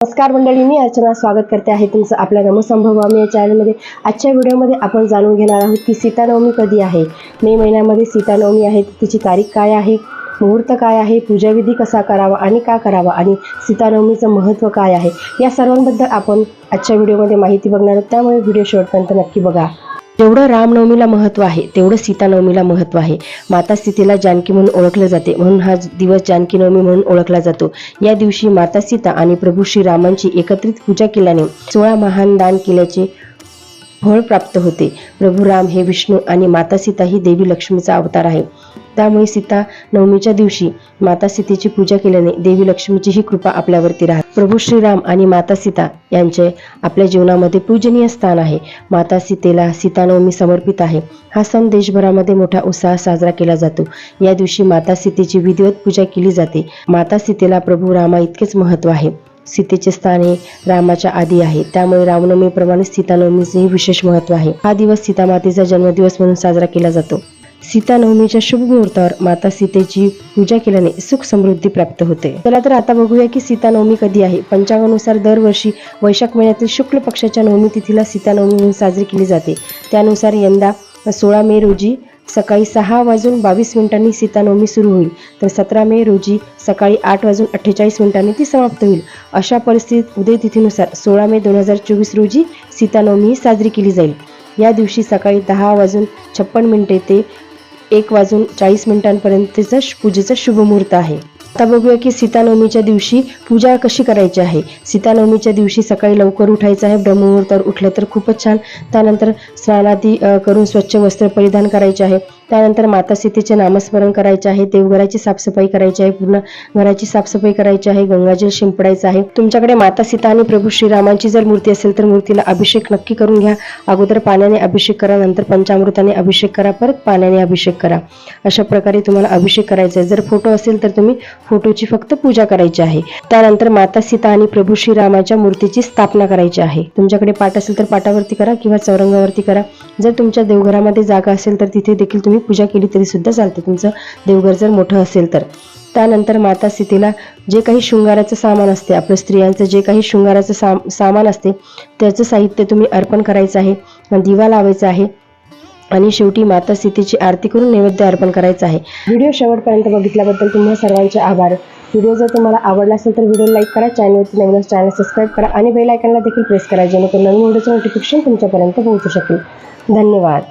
नमस्कार मंडळी मी अर्चना स्वागत करते आहे तुमचं आपल्या नमसंभवामी या चॅनलमध्ये आजच्या व्हिडिओमध्ये आपण जाणून घेणार आहोत की सीतानवमी कधी आहे? मे महिन्यामध्ये सीतानवमी आहे तिची तारीख काय आहे? मुहूर्त काय आहे? पूजाविधी कसा करावा आणि का करावा? आणि सीतानवमीचं महत्त्व काय आहे? या सर्वांबद्दल आपण आजच्या व्हिडिओमध्ये माहिती बघणार आहोत. त्यामुळे व्हिडिओ शेवटपर्यंत नक्की बघा. जेवढं रामनवमीला महत्त्व आहे तेवढं सीतानवमीला महत्त्व आहे. माता सीतेला जानकी म्हणून ओळखलं जाते म्हणून हा दिवस जानकी नवमी म्हणून ओळखला जातो. या दिवशी माता सीता आणि प्रभू श्रीरामांची एकत्रित पूजा केल्याने सोळा महान दान केल्याचे फळ प्राप्त होते. प्रभू राम हे विष्णू आणि माता सीता ही देवी लक्ष्मीचा अवतार आहे. त्यामुळे सीता नवमीच्या दिवशी माता सीतेची पूजा केल्याने देवी लक्ष्मीची ही कृपा आपल्यावरती राहते. प्रभू श्रीराम आणि माता सीता यांचे आपल्या जीवनामध्ये पूजनीय स्थान आहे. माता सीतेला सीतानवमी समर्पित आहे. हा सण देशभरामध्ये मोठा उत्साहात साजरा केला जातो. या दिवशी माता सीतेची विधिवत पूजा केली जाते. माता सीतेला प्रभू रामा इतकेच महत्त्व आहे. सीतेचे स्थान हे रामाच्या आधी आहे. त्यामुळे रामनवमीप्रमाणे सीतानवमीचेही विशेष महत्त्व आहे. हा दिवस सीतामातेचा जन्मदिवस म्हणून साजरा केला जातो. सीतानवमीच्या शुभ मुहूर्तावर माता सीतेची पूजा केल्याने सुख समृद्धी प्राप्त होते. चला तर आता बघूया की सीतानवमी कधी आहे. पंचांगानुसार दरवर्षी वैशाख महिन्यातील शुक्ल पक्षाच्या नवमी तिथीला सीतानवमी म्हणून साजरी केली जाते. त्यानुसार यंदा सोळा मे रोजी सकाळी सहा वाजून बावीस मिनिटांनी सीतानवमी सुरू होईल. तर सतरा मे रोजी सकाळी आठ वाजून अठ्ठेचाळीस मिनिटांनी ती समाप्त होईल. अशा परिस्थितीत उदय तिथीनुसार सोळा मे दोन हजार चोवीस रोजी सीतानवमी साजरी केली जाईल. या दिवशी सकाळी दहा वाजून छप्पन मिनिटे ते एक वाजून चाळीस मिनिटांपर्यंतचं पूजेचा शुभ मुहूर्त आहे. आता बघूया की सीतानवमीच्या दिवशी पूजा कशी करायची आहे. सीतानवमीच्या दिवशी सकाळी लवकर उठायचं आहे. ब्रह्ममुहूर्तावर उठलं तर खूपच छान. त्यानंतर स्नानादी करून स्वच्छ वस्त्र परिधान करायचे आहे. त्यानंतर माता सीतेचे नामस्मरण करायचे आहे. देवघराची साफसफाई करायची आहे. पूर्ण घराची साफसफाई करायची आहे. गंगाजल शिंपडायचं आहे. तुमच्याकडे माता सीता आणि प्रभू श्रीरामांची जर मूर्ती असेल तर मूर्तीला अभिषेक नक्की करून घ्या. अगोदर पाण्याने अभिषेक करा. नंतर पंचामृताने अभिषेक करा. परत पाण्याने अभिषेक करा. अशा प्रकारे तुम्हाला अभिषेक करायचा आहे. जर फोटो असेल तर तुम्ही फोटोची फक्त पूजा करायची आहे. त्यानंतर माता सीता आणि प्रभू श्रीरामाच्या मूर्तीची स्थापना करायची आहे. तुमच्याकडे पाट असेल तर पाटावरती करा किंवा चौरंगावरती करा. जर तुमच्या देवघरामध्ये जागा असेल तर तिथे देखील तुम्ही पूजा केली तरी सुद्धा चालते. तुमचं देवघर जर मोठं असेल तर. त्यानंतर माता सीतेला जे काही शृंगाराचं सामान असते आपलं स्त्रियांचं जे काही शृंगाराचं साम सामान असते त्याचं साहित्य तुम्ही अर्पण करायचं आहे. दिवा लावायचा आहे. आणि शेवटी माता सीतेची आरती करून नैवेद्य अर्पण करायचं आहे. व्हिडिओ शेवटपर्यंत बघितल्याबद्दल तुम्हा सर्वांचे आभार. व्हिडिओ जर तुम्हाला आवडला असेल तर व्हिडिओ लाईक करा चॅनलवरती नवीन चॅनल सबस्क्राईब करा आणि बेल आयकनला देखील प्रेस करा जेणेकरून नवीन व्हिडिओचं नोटिफिकेशन तुमच्यापर्यंत पोहोचू शकेल. धन्यवाद.